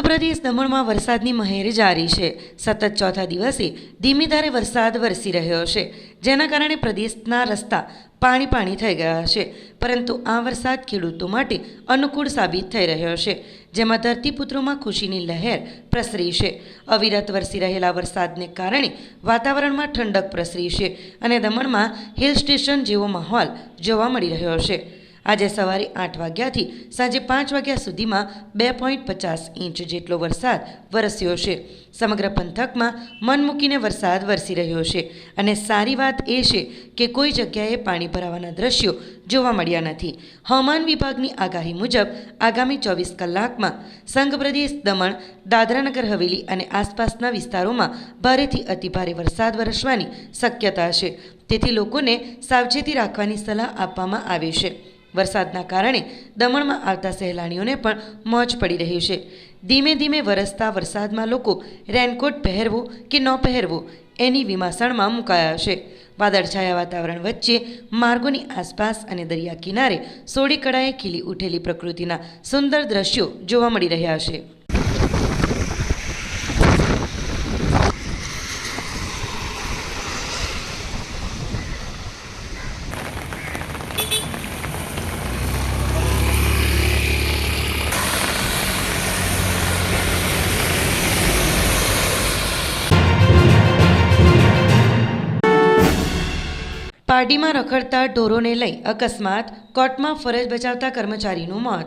પ્રદેશ દમણમાં વરસાદની મહેર જારી છે. સતત ચોથા દિવસે ધીમી ધારે વરસાદ વરસી રહ્યો છે. જેના કારણે પ્રદેશના રસ્તા પાણી પાણી થઈ ગયા છે. પરંતુ આ વરસાદ ખેડૂતો માટે અનુકૂળ સાબિત થઈ રહ્યો છે. જેમાં ધરતીપુત્રોમાં ખુશીની લહેર પ્રસરી છે. અવિરત વરસી રહેલા વરસાદને કારણે વાતાવરણમાં ઠંડક પ્રસરી છે અને દમણમાં હિલ સ્ટેશન જેવો માહોલ જોવા મળી રહ્યો છે. આજે સવારે આઠ વાગ્યાથી સાંજે પાંચ વાગ્યા સુધીમાં બે પોઈન્ટ પચાસ ઇંચ જેટલો વરસાદ વરસ્યો છે. સમગ્ર પંથકમાં મન મૂકીને વરસાદ વરસી રહ્યો છે અને સારી વાત એ છે કે કોઈ જગ્યાએ પાણી ભરાવાના દ્રશ્યો જોવા મળ્યા નથી. હવામાન વિભાગની આગાહી મુજબ આગામી ચોવીસ કલાકમાં સંઘ પ્રદેશ દમણ દાદરાનગર હવેલી અને આસપાસના વિસ્તારોમાં ભારેથી અતિભારે વરસાદ વરસવાની શક્યતા છે. તેથી લોકોને સાવચેતી રાખવાની સલાહ આપવામાં આવી છે. વરસાદના કારણે દમણમાં આવતા સહેલાણીઓને પણ મોજ પડી રહી છે. ધીમે ધીમે વરસતા વરસાદમાં લોકો રેનકોટ પહેરવો કે ન પહેરવો એની વિમાસણમાં મુકાયા છે. વાદળછાયા વાતાવરણ વચ્ચે માર્ગોની આસપાસ અને દરિયા કિનારે સોળી કળાએ ખીલી ઉઠેલી પ્રકૃતિના સુંદર દ્રશ્યો જોવા મળી રહ્યા છે. પાર્ટીમાં રખડતા ઢોરોને લઈ અકસ્માત, કોર્ટમાં ફરજ બજાવતા કર્મચારીનું મોત.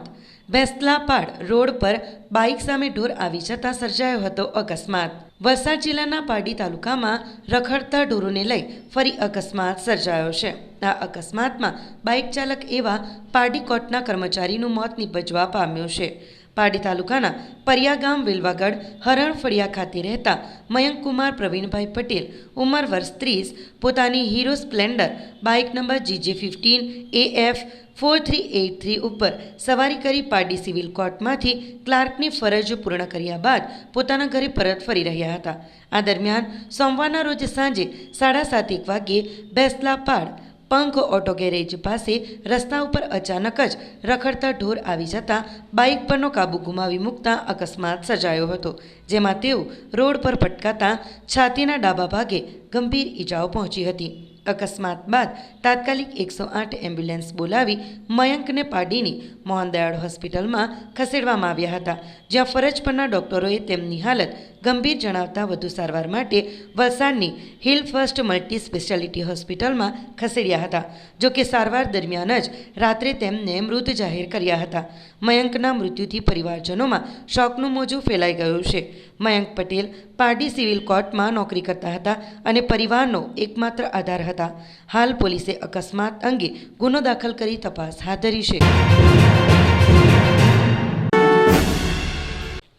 ભેંસલાપાડ રોડ પર બાઇક સામે ઢોર આવી જતાં સર્જાયો હતો અકસ્માત. વલસાડ જિલ્લાના પારડી તાલુકામાં રખડતા ઢોરોને લઈ ફરી અકસ્માત સર્જાયો છે. આ અકસ્માતમાં બાઇક ચાલક એવા પારડી કોર્ટના કર્મચારીનું મોત નિપજવા પામ્યું છે. પારડી તાલુકાના પરિયા ગામ વેલવાગઢ હરણ ફળિયા ખાતે રહેતા મયંકકુમાર પ્રવીણભાઈ પટેલ, ઉંમર વર્ષ ત્રીસ, પોતાની Hero Splendor, bike number GJ fifteen A F four three eight three ઉપર સવારી કરી પારડી સિવિલ કોર્ટમાંથી ક્લાર્કની ફરજ પૂર્ણ કર્યા બાદ પોતાના ઘરે પરત ફરી રહ્યા હતા. આ દરમિયાન સોમવારના રોજ સાંજે સાડા સાત એક વાગ્યે બેસલા પાડ પંખ ઓટો ગેરેજ પાસે રસ્તા ઉપર અચાનક જ રખડતા ઢોર આવી જતા બાઇક પરનો કાબુ ગુમાવી મૂકતા અકસ્માત સર્જાયો હતો, જેમાં તેઓ રોડ પર પટકાતા છાતીના ડાબા ભાગે ગંભીર ઈજાઓ પહોંચી હતી. અકસ્માત બાદ તાત્કાલિક એકસો આઠ એમ્બ્યુલન્સ બોલાવી મયંકને પાડીની મોહનદયાળ હોસ્પિટલમાં ખસેડવામાં આવ્યા હતા, જ્યાં ફરજ પરના ડોક્ટરોએ તેમની હાલત ગંભીર જણાવતા વધુ સારવાર માટે વલસાડની હિલ ફર્સ્ટ મલ્ટી સ્પેશિયાલિટી હોસ્પિટલમાં ખસેડ્યા હતા, જો કે સારવાર દરમિયાન જ રાત્રે તેમને મૃત જાહેર કર્યા હતા. મયંકના મૃત્યુથી પરિવારજનોમાં શોકનું મોજું ફેલાઈ ગયું છે. મયંક પટેલ પારડી સિવિલ કોર્ટમાં નોકરી કરતા હતા અને પરિવારનો એકમાત્ર આધાર હતા. હાલ પોલીસે અકસ્માત અંગે ગુનો દાખલ કરી તપાસ હાથ ધરી છે.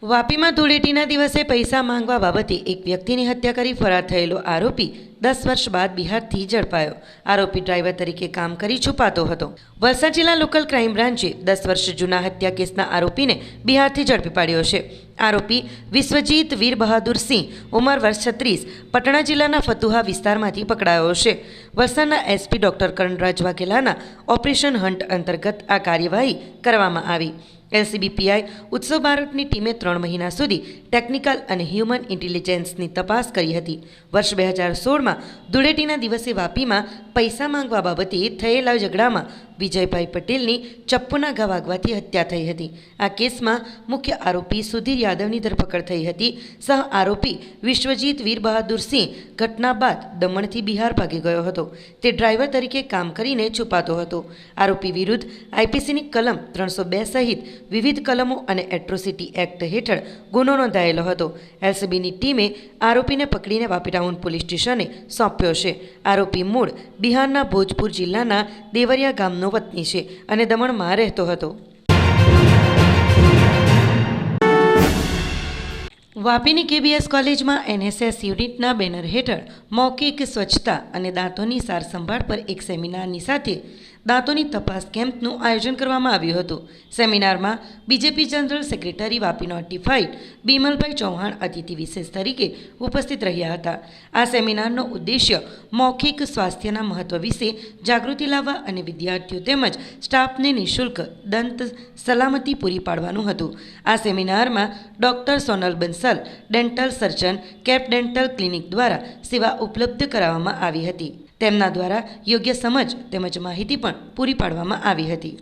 વાપીમાં ધૂળેટીના દિવસે પૈસા માંગવા બાબતે એક વ્યક્તિની હત્યા કરી ફરાર થયેલો આરોપી દસ વર્ષ બાદ બિહારથી ઝડપાયો. આરોપી ડ્રાઈવર તરીકે કામ કરી છુપાતો હતો. વલસાડ જિલ્લા લોકલ ક્રાઇમ બ્રાન્ચે દસ વર્ષ જૂના હત્યા કેસના આરોપીને બિહારથી ઝડપી પાડ્યો છે. આરોપી વિશ્વજીત વીર બહાદુર સિંહ, ઉંમર વર્ષ છત્રીસ, પટણા જિલ્લાના ફતુહા વિસ્તારમાંથી પકડાયો છે. વલસાડના એસપી ડોક્ટર કરણરાજ વાઘેલાના ઓપરેશન હન્ટ અંતર્ગત આ કાર્યવાહી કરવામાં આવી. એલસીબીપીઆઈ ઉત્સવ ભારતની ટીમે ત્રણ મહિના સુધી ટેકનિકલ અને હ્યુમન ઇન્ટેલિજન્સની તપાસ કરી હતી. વર્ષ બે હજાર સોળમાં ધૂળેટીના દિવસે વાપીમાં પૈસા માંગવા બાબતે થયેલા ઝઘડામાં વિજયભાઈ પટેલની ચપ્પુના ઘા વાગવાથી હત્યા થઈ હતી. આ કેસમાં મુખ્ય આરોપી સુધીર યાદવની ધરપકડ થઈ હતી. સહ આરોપી વિશ્વજીત વીર બહાદુર ઘટના બાદ દમણથી બિહાર ભાગી ગયો હતો. તે ડ્રાઈવર તરીકે કામ કરીને છુપાતો હતો. આરોપી વિરુદ્ધ આઈપીસીની કલમ ત્રણસો બે સહિત વિવિધ કલમો અને એટ્રોસિટી એક્ટ હેઠળ ગુનો નોંધાયેલો હતો. એલસીબીની ટીમે આરોપીને પકડીને વાપી ટાઉન પોલીસ સ્ટેશને સોંપ્યો છે. આરોપી મૂળ બિહારના ભોજપુર જિલ્લાના દેવરિયા ગામનો વતની છે અને દમણમાં રહેતો હતો. વાપીની કેબીએસ કોલેજમાં એનએસએસ યુનિટના બેનર હેઠળ મૌખિક સ્વચ્છતા અને દાંતોની સાર સંભાળ પર એક સેમિનારની સાથે દાંતોની તપાસ કેમ્પનું આયોજન કરવામાં આવ્યું હતું. સેમિનારમાં BJP general secretary Vapi notified, Bimalbhai Chauhan અતિથિ વિશેષ તરીકે ઉપસ્થિત રહ્યા હતા. આ સેમિનારનો ઉદ્દેશ્ય મૌખિક સ્વાસ્થ્યના મહત્વ વિશે જાગૃતિ લાવવા અને વિદ્યાર્થીઓ તેમજ સ્ટાફને નિઃશુલ્ક દંત સલામતી પૂરી પાડવાનું હતું. આ સેમિનારમાં doctor Sonal Bansal, dental surgeon, Cape dental clinic દ્વારા સેવા ઉપલબ્ધ કરાવવામાં આવી હતી. તેમના દ્વારા યોગ્ય સમજ તેમજ માહિતી પણ પૂરી પાડવામાં આવી હતી.